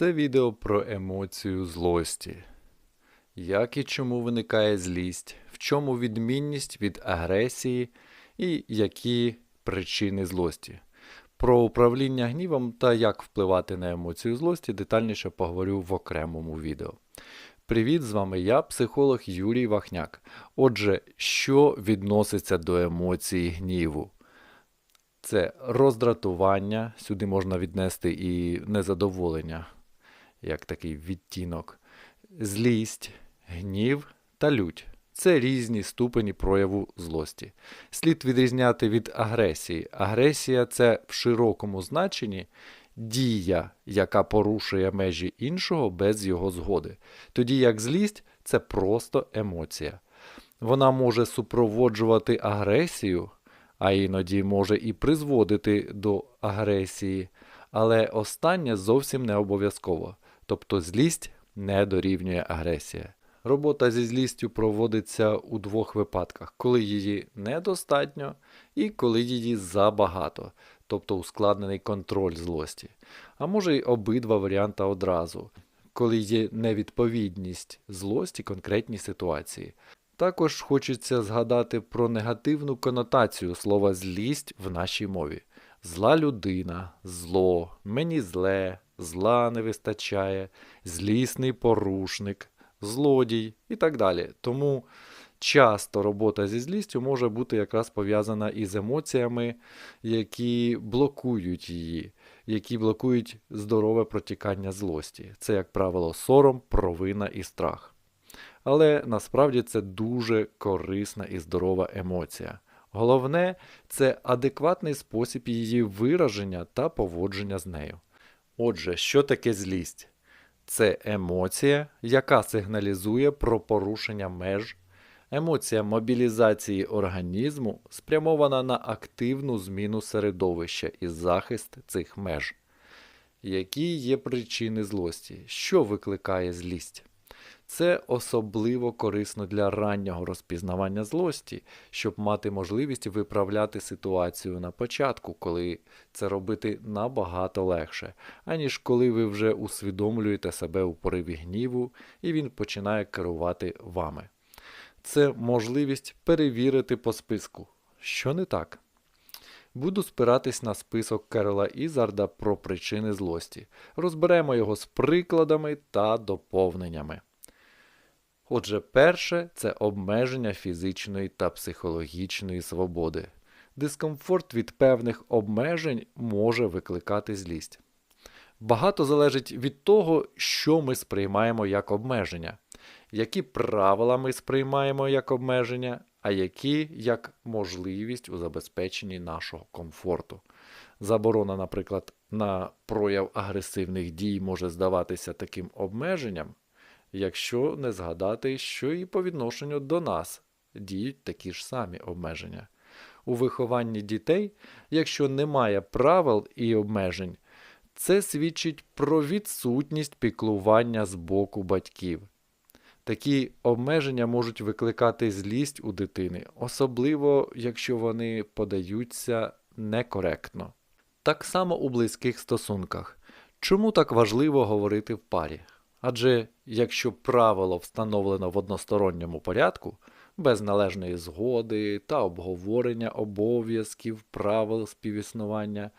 Це відео про емоцію злості. Як і чому виникає злість, в чому відмінність від агресії і які причини злості. Про управління гнівом та як впливати на емоцію злості детальніше поговорю в окремому відео. Привіт, з вами я, психолог Юрій Вахняк. Отже, що відноситься до емоції гніву? Це роздратування, сюди можна віднести і незадоволення, як такий відтінок, злість, гнів та лють. Це різні ступені прояву злості. Слід відрізняти від агресії. Агресія це в широкому значенні дія, яка порушує межі іншого без його згоди. Тоді як злість це просто емоція. Вона може супроводжувати агресію, а іноді може і призводити до агресії, але остання зовсім не обов'язково, тобто злість не дорівнює агресія. Робота зі злістю проводиться у двох випадках, коли її недостатньо і коли її забагато, тобто ускладнений контроль злості. А може й обидва варіанти одразу, коли є невідповідність злості конкретній ситуації. Також хочеться згадати про негативну конотацію слова злість в нашій мові. Зла людина, зло, мені зле, зла не вистачає, злісний порушник, злодій і так далі. Тому часто робота зі злістю може бути якраз пов'язана із емоціями, які блокують її, які блокують здорове протікання злості. Це, як правило, сором, провина і страх. Але насправді це дуже корисна і здорова емоція. Головне це адекватний спосіб її вираження та поводження з нею. Отже, що таке злість? Це емоція, яка сигналізує про порушення меж, емоція мобілізації організму спрямована на активну зміну середовища і захист цих меж. Які є причини злості? Що викликає злість? Це особливо корисно для раннього розпізнавання злості, щоб мати можливість виправляти ситуацію на початку, коли це робити набагато легше, аніж коли ви вже усвідомлюєте себе у пориві гніву і він починає керувати вами. Це можливість перевірити по списку, що не так. Буду спиратись на список Керола Ізарда про причини злості. Розберемо його з прикладами та доповненнями. Отже, перше це обмеження фізичної та психологічної свободи. Дискомфорт від певних обмежень може викликати злість. Багато залежить від того, що ми сприймаємо як обмеження, які правила ми сприймаємо як обмеження, а які як можливість у забезпеченні нашого комфорту. Заборона, наприклад, на прояв агресивних дій може здаватися таким обмеженням, якщо не згадати, що і по відношенню до нас діють такі ж самі обмеження. У вихованні дітей, якщо немає правил і обмежень, це свідчить про відсутність піклування з боку батьків. Такі обмеження можуть викликати злість у дитини, особливо якщо вони подаються некоректно. Так само у близьких стосунках. Чому так важливо говорити в парі? Адже якщо правило встановлено в односторонньому порядку, без належної згоди та обговорення обов'язків, правил співіснування,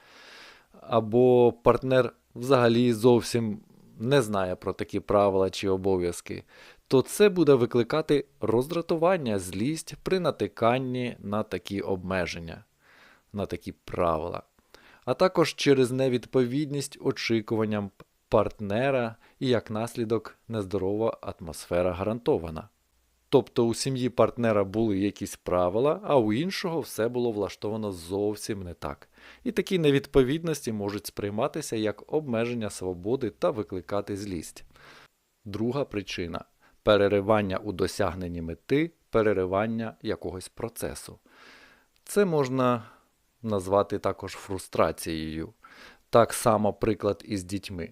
або партнер взагалі зовсім не знає про такі правила чи обов'язки, то це буде викликати роздратування, злість при натиканні на такі обмеження, на такі правила, а також через невідповідність очікуванням партнера і як наслідок нездорова атмосфера гарантована. Тобто у сім'ї партнера були якісь правила, а у іншого все було влаштовано зовсім не так. І такі невідповідності можуть сприйматися як обмеження свободи та викликати злість. Друга причина переривання у досягненні мети, переривання якогось процесу. Це можна назвати також фрустрацією. Так само приклад із дітьми.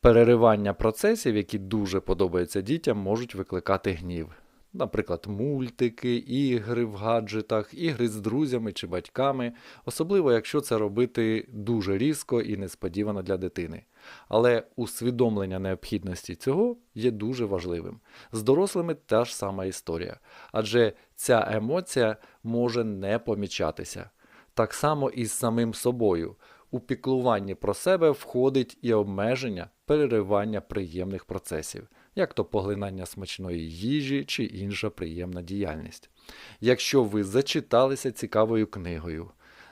Переривання процесів, які дуже подобаються дітям, можуть викликати гнів. Наприклад, мультики, ігри в гаджетах, ігри з друзями чи батьками, особливо якщо це робити дуже різко і несподівано для дитини. Але усвідомлення необхідності цього є дуже важливим. З дорослими та ж сама історія, адже ця емоція може не помічатися. Так само і з самим собою. У піклуванні про себе входить і обмеження переривання приємних процесів, як то поглинання смачної їжі чи інша приємна діяльність. Якщо ви зачиталися цікавою книгою,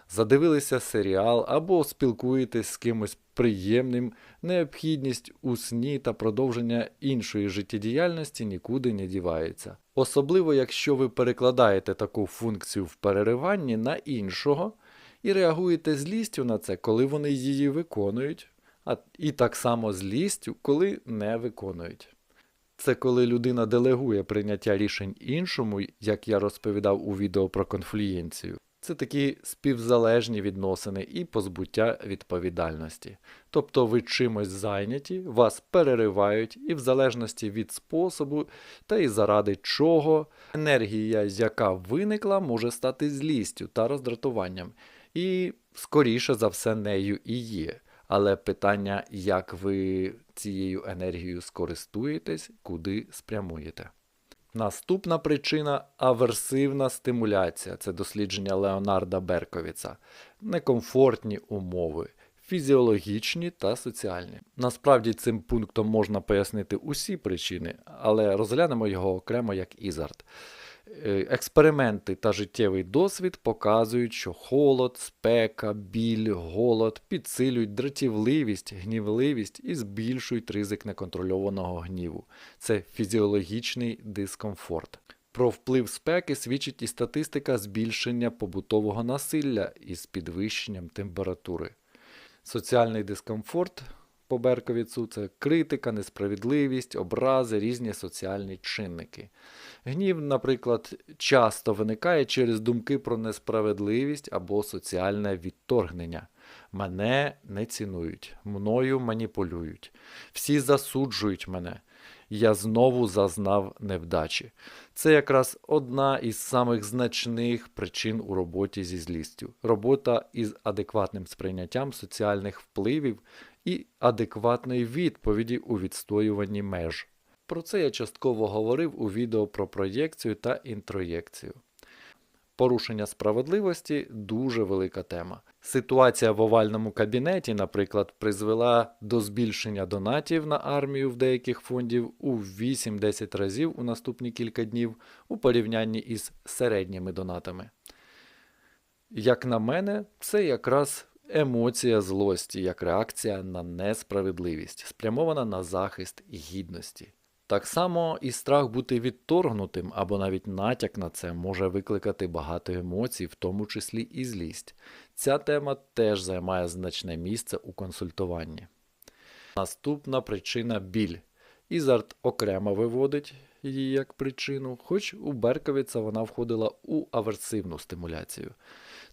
задивилися серіал або спілкуєтесь з кимось приємним, необхідність у сні та продовження іншої життєдіяльності нікуди не дівається. Особливо, якщо ви перекладаєте таку функцію в перериванні на іншого і реагуєте злістю на це, коли вони її виконують, а і так само злістю, коли не виконують. Це коли людина делегує прийняття рішень іншому, як я розповідав у відео про конфлюєнцію. Це такі співзалежні відносини і позбуття відповідальності. Тобто ви чимось зайняті, вас переривають, і в залежності від способу та і заради чого енергія, яка виникла, може стати злістю та роздратуванням. І скоріше за все нею і є. Але питання, як ви цією енергією скористуєтесь, куди спрямуєте. Наступна причина аверсивна стимуляція це дослідження Леонарда Берковіца, некомфортні умови, фізіологічні та соціальні. Насправді цим пунктом можна пояснити усі причини, але розглянемо його окремо як ізарт. Е, експерименти та життєвий досвід показують, що холод, спека, біль, голод підсилюють дратівливість, гнівливість і збільшують ризик неконтрольованого гніву. Це фізіологічний дискомфорт. Про вплив спеки свідчить і статистика збільшення побутового насилля із підвищенням температури. Соціальний дискомфорт по Берковіцу це критика, несправедливість, образи, різні соціальні чинники. Гнів, наприклад, часто виникає через думки про несправедливість або соціальне відторгнення. Мене не цінують, мною маніпулюють, всі засуджують мене. Я знову зазнав невдачі. Це якраз одна із самих значних причин у роботі зі злістю. Робота із адекватним сприйняттям соціальних впливів і адекватної відповіді у відстоюванні меж. Про це я частково говорив у відео про проєкцію та інтроєкцію. Порушення справедливості дуже велика тема. Ситуація в овальному кабінеті, наприклад, призвела до збільшення донатів на армію в деяких фондів у 8-10 разів у наступні кілька днів у порівнянні із середніми донатами. Як на мене, це якраз емоція злості як реакція на несправедливість, спрямована на захист гідності. Так само і страх бути відторгнутим або навіть натяк на це може викликати багато емоцій, в тому числі і злість. Ця тема теж займає значне місце у консультуванні. Наступна причина біль. Ізарт окремо виводить її як причину, хоч у Берковіца вона входила у аверсивну стимуляцію.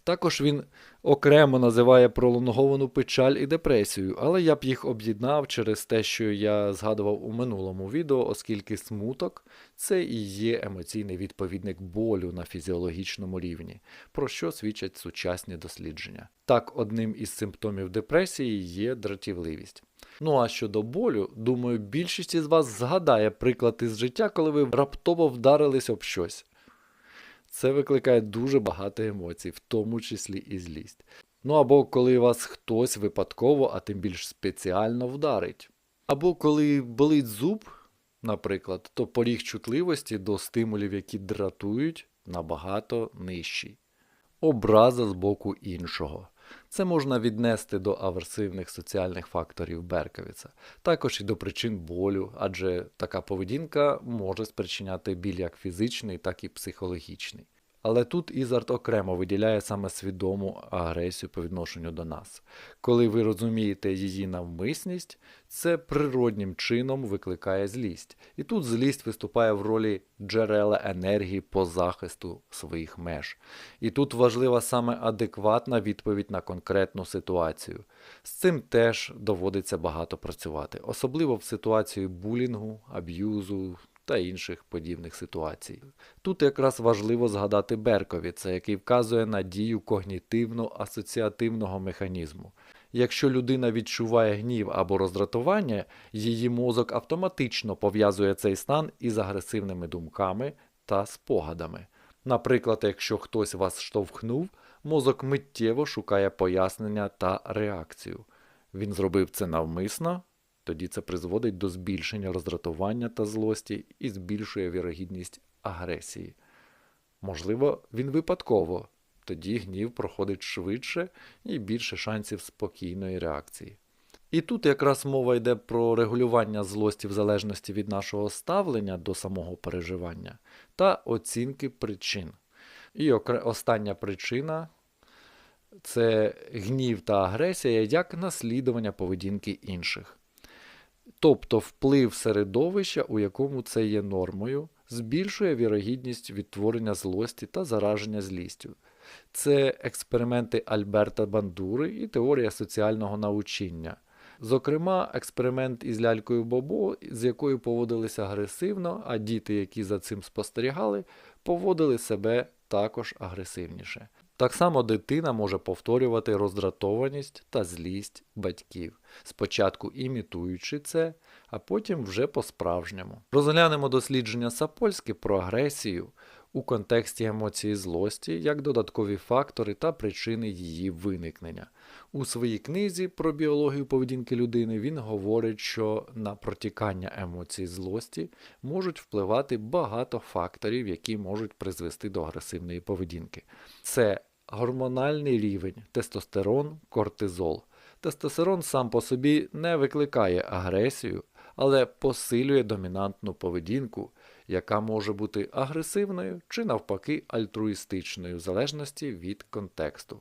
Також він окремо називає пролонговану печаль і депресію, але я б їх об'єднав через те, що я згадував у минулому відео, оскільки смуток це і є емоційний відповідник болю на фізіологічному рівні, про що свідчать сучасні дослідження. Так, одним із симптомів депресії є дратівливість. Ну а щодо болю, думаю, більшість із вас згадає приклад із життя, коли ви раптово вдарились об щось. Це викликає дуже багато емоцій, в тому числі і злість. Ну або коли вас хтось випадково, а тим більш спеціально вдарить. Або коли болить зуб, наприклад, то поріг чутливості до стимулів, які дратують, набагато нижчий. Образа з боку іншого. Це можна віднести до аверсивних соціальних факторів Берковіца, також і до причин болю, адже така поведінка може спричиняти біль як фізичний, так і психологічний. Але тут Ізарт окремо виділяє саме свідому агресію по відношенню до нас. Коли ви розумієте її навмисність, це природнім чином викликає злість. І тут злість виступає в ролі джерела енергії по захисту своїх меж. І тут важлива саме адекватна відповідь на конкретну ситуацію. З цим теж доводиться багато працювати, особливо в ситуації булінгу, аб'юзу та інших подібних ситуацій. Тут якраз важливо згадати Берковіца, який вказує на дію когнітивно-асоціативного механізму. Якщо людина відчуває гнів або роздратування, її мозок автоматично пов'язує цей стан із агресивними думками та спогадами. Наприклад, якщо хтось вас штовхнув, мозок миттєво шукає пояснення та реакцію. Він зробив це навмисно, тоді це призводить до збільшення роздратування та злості і збільшує вірогідність агресії. Можливо, він випадково, тоді гнів проходить швидше і більше шансів спокійної реакції. І тут якраз мова йде про регулювання злості в залежності від нашого ставлення до самого переживання та оцінки причин. І остання причина це гнів та агресія як наслідування поведінки інших. Тобто вплив середовища, у якому це є нормою, збільшує вірогідність відтворення злості та зараження злістю. Це експерименти Альберта Бандури і теорія соціального научення. Зокрема, експеримент із лялькою Бобо, з якою поводилися агресивно, а діти, які за цим спостерігали, поводили себе також агресивніше. Так само дитина може повторювати роздратованість та злість батьків, спочатку імітуючи це, а потім вже по-справжньому. Розглянемо дослідження Сапольське про агресію у контексті емоції злості як додаткові фактори та причини її виникнення. У своїй книзі про біологію поведінки людини він говорить, що на протікання емоцій злості можуть впливати багато факторів, які можуть призвести до агресивної поведінки. Це гормональний рівень, тестостерон, кортизол. Тестостерон сам по собі не викликає агресію, але посилює домінантну поведінку, яка може бути агресивною чи навпаки альтруїстичною в залежності від контексту.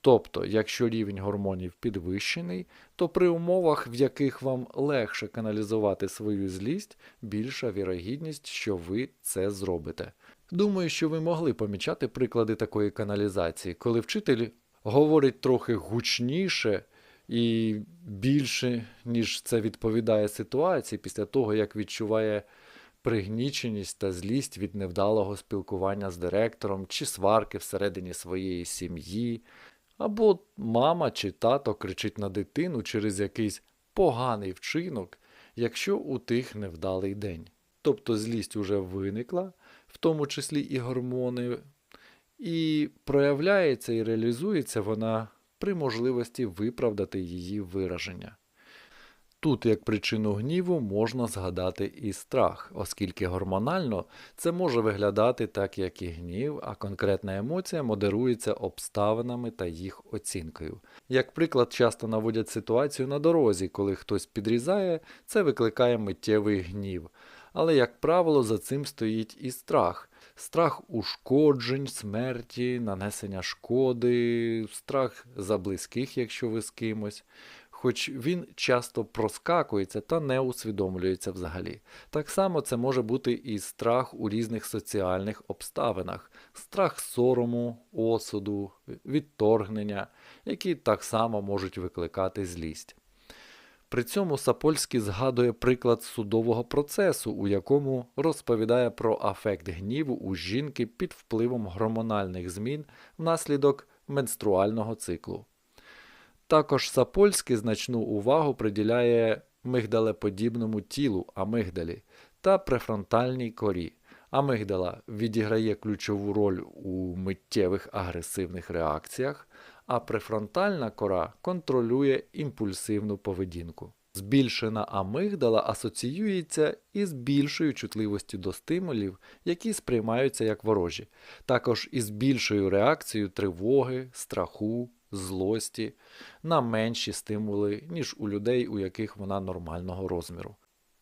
Тобто, якщо рівень гормонів підвищений, то при умовах, в яких вам легше каналізувати свою злість, більша вірогідність, що ви це зробите. Думаю, що ви могли помічати приклади такої каналізації, коли вчитель говорить трохи гучніше і більше, ніж це відповідає ситуації, після того, як відчуває пригніченість та злість від невдалого спілкування з директором чи сварки всередині своєї сім'ї, або мама чи тато кричить на дитину через якийсь поганий вчинок, якщо у тих невдалий день. Тобто злість уже виникла, в тому числі і гормони, і проявляється і реалізується вона при можливості виправдати її вираження. Тут, як причину гніву, можна згадати і страх, оскільки гормонально це може виглядати так, як і гнів, а конкретна емоція модерується обставинами та їх оцінкою. Як приклад, часто наводять ситуацію на дорозі, коли хтось підрізає, це викликає миттєвий гнів. Але, як правило, за цим стоїть і страх. Страх ушкоджень, смерті, нанесення шкоди, страх за близьких, якщо ви з кимось хоч він часто проскакується та не усвідомлюється взагалі. Так само це може бути і страх у різних соціальних обставинах, страх сорому, осуду, відторгнення, які так само можуть викликати злість. При цьому Сапольський згадує приклад судового процесу, у якому розповідає про афект гніву у жінки під впливом гормональних змін внаслідок менструального циклу. Також Сапольський значну увагу приділяє мигдалеподібному тілу амигдалі та префронтальній корі. Амигдала відіграє ключову роль у миттєвих агресивних реакціях, а префронтальна кора контролює імпульсивну поведінку. Збільшена амигдала асоціюється із більшою чутливістю до стимулів, які сприймаються як ворожі, також із більшою реакцією тривоги, страху, злості на менші стимули, ніж у людей, у яких вона нормального розміру.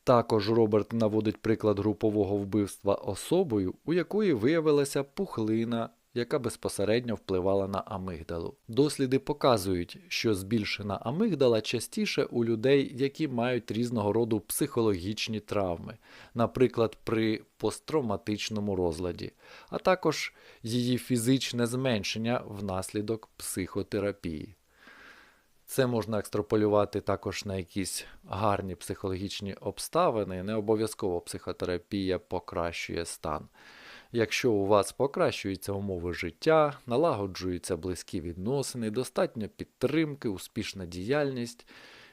Також Роберт наводить приклад групового вбивства особою, у якої виявилася пухлина яка безпосередньо впливала на амигдалу. Досліди показують, що збільшена амигдала частіше у людей, які мають різного роду психологічні травми, наприклад, при посттравматичному розладі, а також її фізичне зменшення внаслідок психотерапії. Це можна екстраполювати також на якісь гарні психологічні обставини, не обов'язково психотерапія покращує стан. Якщо у вас покращуються умови життя, налагоджуються близькі відносини, достатньо підтримки, успішна діяльність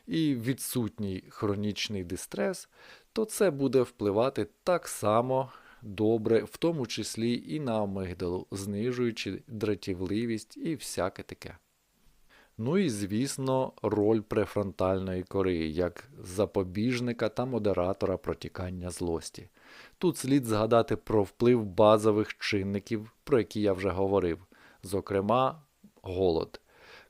і відсутній хронічний дистрес, то це буде впливати так само добре, в тому числі і на амигдалу, знижуючи дратівливість і всяке таке. Ну і, звісно, роль префронтальної кори як запобіжника та модератора протікання злості. Тут слід згадати про вплив базових чинників, про які я вже говорив, зокрема, голод.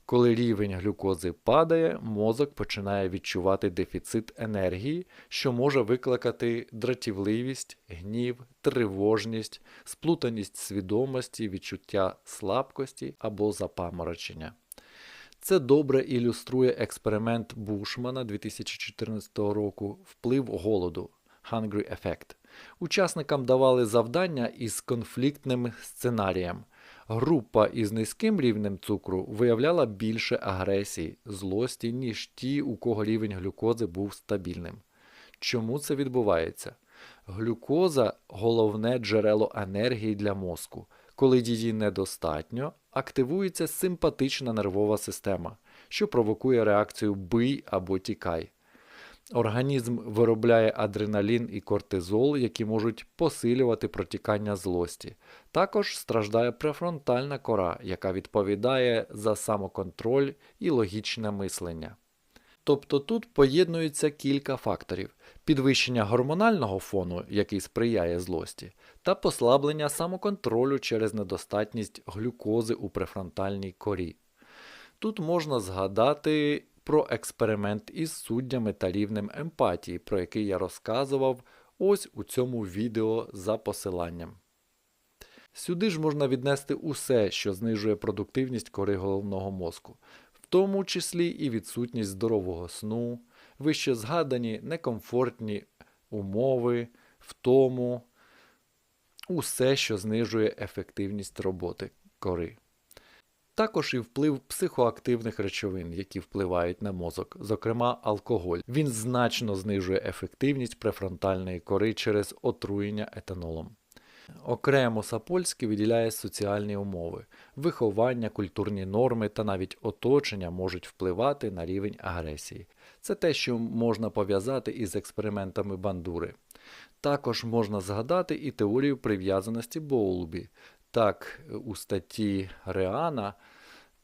Коли рівень глюкози падає, мозок починає відчувати дефіцит енергії, що може викликати дратівливість, гнів, тривожність, сплутаність свідомості, відчуття слабкості або запаморочення. Це добре ілюструє експеримент Бушмана 2014 року вплив голоду Hungry Effect. Учасникам давали завдання із конфліктним сценарієм. Група із низьким рівнем цукру виявляла більше агресії, злості, ніж ті, у кого рівень глюкози був стабільним. Чому це відбувається? Глюкоза головне джерело енергії для мозку. Коли її недостатньо, активується симпатична нервова система, що провокує реакцію бий або тікай. Організм виробляє адреналін і кортизол, які можуть посилювати протікання злості. Також страждає префронтальна кора, яка відповідає за самоконтроль і логічне мислення. Тобто тут поєднуються кілька факторів: підвищення гормонального фону, який сприяє злості, та послаблення самоконтролю через недостатність глюкози у префронтальній корі. Тут можна згадати про експеримент із суддями та рівнем емпатії, про який я розказував ось у цьому відео за посиланням. Сюди ж можна віднести усе, що знижує продуктивність кори головного мозку, тому числі і відсутність здорового сну, вище згадані некомфортні умови, втому, усе, що знижує ефективність роботи кори. Також і вплив психоактивних речовин, які впливають на мозок, зокрема алкоголь. Він значно знижує ефективність префронтальної кори через отруєння етанолом. Окремо Сапольський виділяє соціальні умови, виховання, культурні норми та навіть оточення можуть впливати на рівень агресії. Це те, що можна пов'язати із експериментами бандури. Також можна згадати і теорію прив'язаності Боулбі. Так, у статті Реана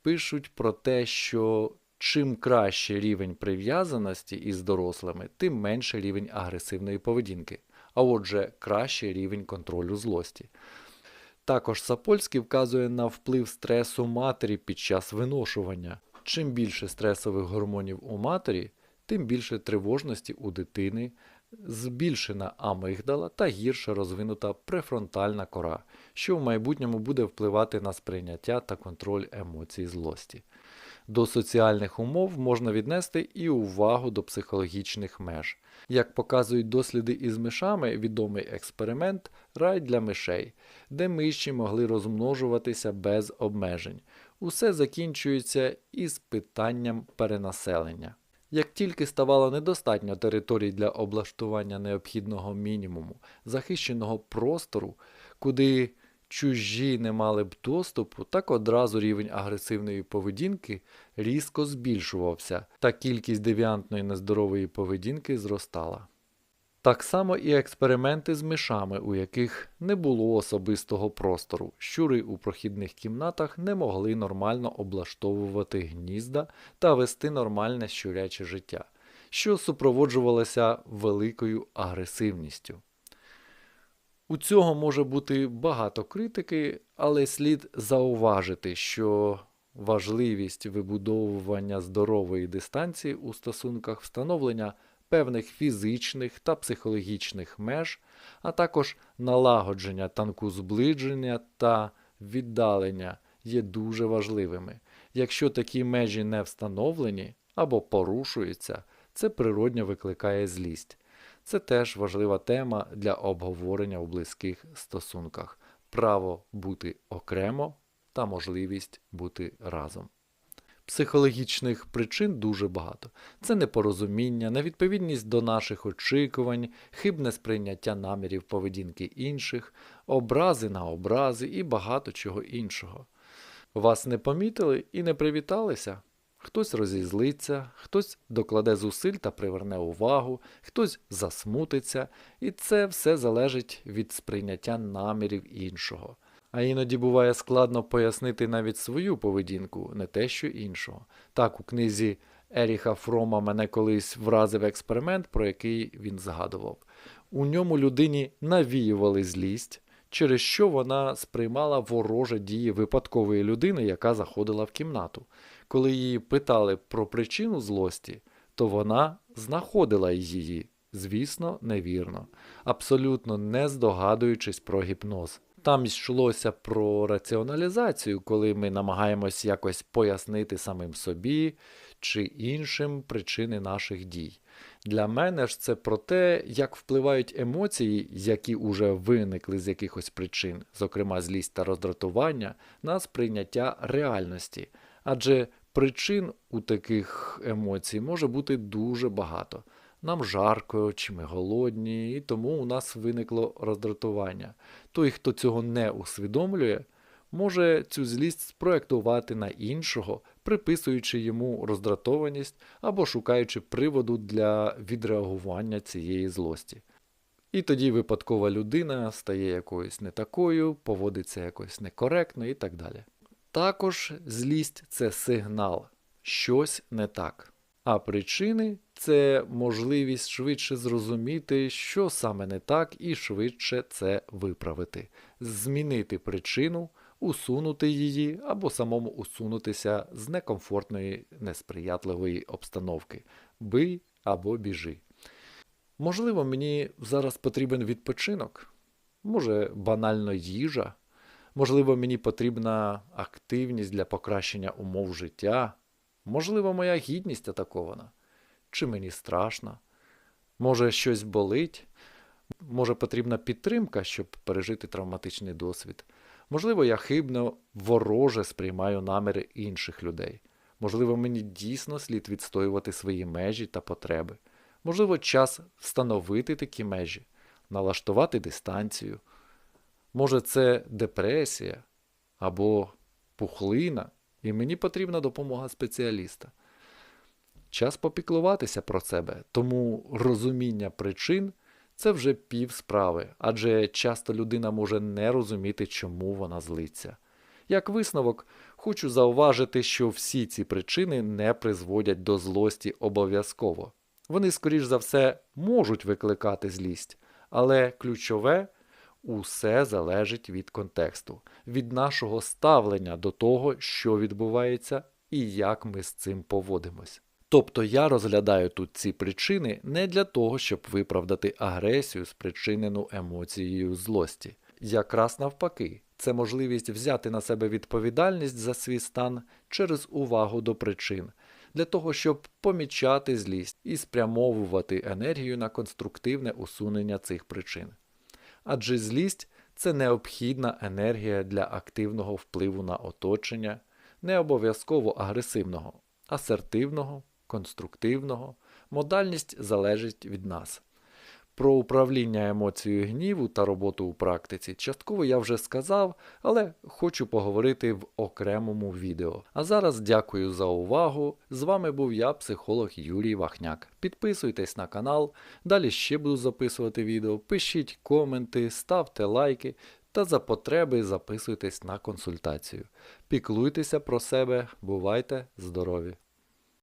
пишуть про те, що чим краще рівень прив'язаності із дорослими, тим менше рівень агресивної поведінки, а отже, кращий рівень контролю злості. Також Сапольський вказує на вплив стресу матері під час виношування. Чим більше стресових гормонів у матері, тим більше тривожності у дитини, збільшена амигдала та гірше розвинута префронтальна кора, що в майбутньому буде впливати на сприйняття та контроль емоцій злості. До соціальних умов можна віднести і увагу до психологічних меж. Як показують досліди із мишами, відомий експеримент рай для мишей, де миші могли розмножуватися без обмежень. Усе закінчується із питанням перенаселення. Як тільки ставало недостатньо територій для облаштування необхідного мінімуму, захищеного простору, куди чужі не мали б доступу, так одразу рівень агресивної поведінки різко збільшувався, та кількість девіантної нездорової поведінки зростала. Так само і експерименти з мишами, у яких не було особистого простору, щури у прохідних кімнатах не могли нормально облаштовувати гнізда та вести нормальне щуряче життя, що супроводжувалося великою агресивністю. У цього може бути багато критики, але слід зауважити, що важливість вибудовування здорової дистанції у стосунках встановлення певних фізичних та психологічних меж, а також налагодження танку зближення та віддалення є дуже важливими. Якщо такі межі не встановлені або порушуються, це природньо викликає злість. Це теж важлива тема для обговорення у близьких стосунках право бути окремо та можливість бути разом. Психологічних причин дуже багато. Це непорозуміння, невідповідність до наших очікувань, хибне сприйняття намірів поведінки інших, образи на образи і багато чого іншого. Вас не помітили і не привіталися? Хтось розізлиться, хтось докладе зусиль та приверне увагу, хтось засмутиться, і це все залежить від сприйняття намірів іншого. А іноді буває складно пояснити навіть свою поведінку, не те що іншого. Так, у книзі Еріха Фрома мене колись вразив експеримент, про який він згадував. У ньому людині навіювали злість, через що вона сприймала вороже дії випадкової людини, яка заходила в кімнату. Коли її питали про причину злості, то вона знаходила її, звісно, невірно, абсолютно не здогадуючись про гіпноз. Там йшлося про раціоналізацію, коли ми намагаємось якось пояснити самим собі чи іншим причини наших дій. Для мене ж це про те, як впливають емоції, які уже виникли з якихось причин, зокрема злість та роздратування, на сприйняття реальності. Адже причин у таких емоцій може бути дуже багато. Нам жарко, чи ми голодні, і тому у нас виникло роздратування. Той, хто цього не усвідомлює, може цю злість спроектувати на іншого, приписуючи йому роздратованість або шукаючи приводу для відреагування цієї злості. І тоді випадкова людина стає якоюсь не такою, поводиться якось некоректно і так далі. Також злість це сигнал, щось не так. А причини це можливість швидше зрозуміти, що саме не так, і швидше це виправити, змінити причину, усунути її або самому усунутися з некомфортної, несприятливої обстановки. Бий або біжи. Можливо, мені зараз потрібен відпочинок, може, банально їжа, можливо, мені потрібна активність для покращення умов життя. Можливо, моя гідність атакована, чи мені страшно, може щось болить, може потрібна підтримка, щоб пережити травматичний досвід. Можливо, я хибно вороже сприймаю наміри інших людей. Можливо, мені дійсно слід відстоювати свої межі та потреби. Можливо, час встановити такі межі, налаштувати дистанцію. Може, це депресія або пухлина і мені потрібна допомога спеціаліста. Час попіклуватися про себе, тому розуміння причин це вже пів справи, адже часто людина може не розуміти, чому вона злиться. Як висновок, хочу зауважити, що всі ці причини не призводять до злості обов'язково. Вони, скоріш за все, можуть викликати злість, але ключове Усе залежить від контексту, від нашого ставлення до того, що відбувається і як ми з цим поводимось. Тобто я розглядаю тут ці причини не для того, щоб виправдати агресію, спричинену емоцією злості. Якраз навпаки, це можливість взяти на себе відповідальність за свій стан через увагу до причин, для того, щоб помічати злість і спрямовувати енергію на конструктивне усунення цих причин адже злість це необхідна енергія для активного впливу на оточення, не обов'язково агресивного, асертивного, конструктивного, модальність залежить від нас. Про управління емоцією гніву та роботу у практиці частково я вже сказав, але хочу поговорити в окремому відео. А зараз дякую за увагу. З вами був я, психолог Юрій Вахняк. Підписуйтесь на канал, далі ще буду записувати відео, пишіть коменти, ставте лайки та за потреби записуйтесь на консультацію. Піклуйтеся про себе, бувайте здорові!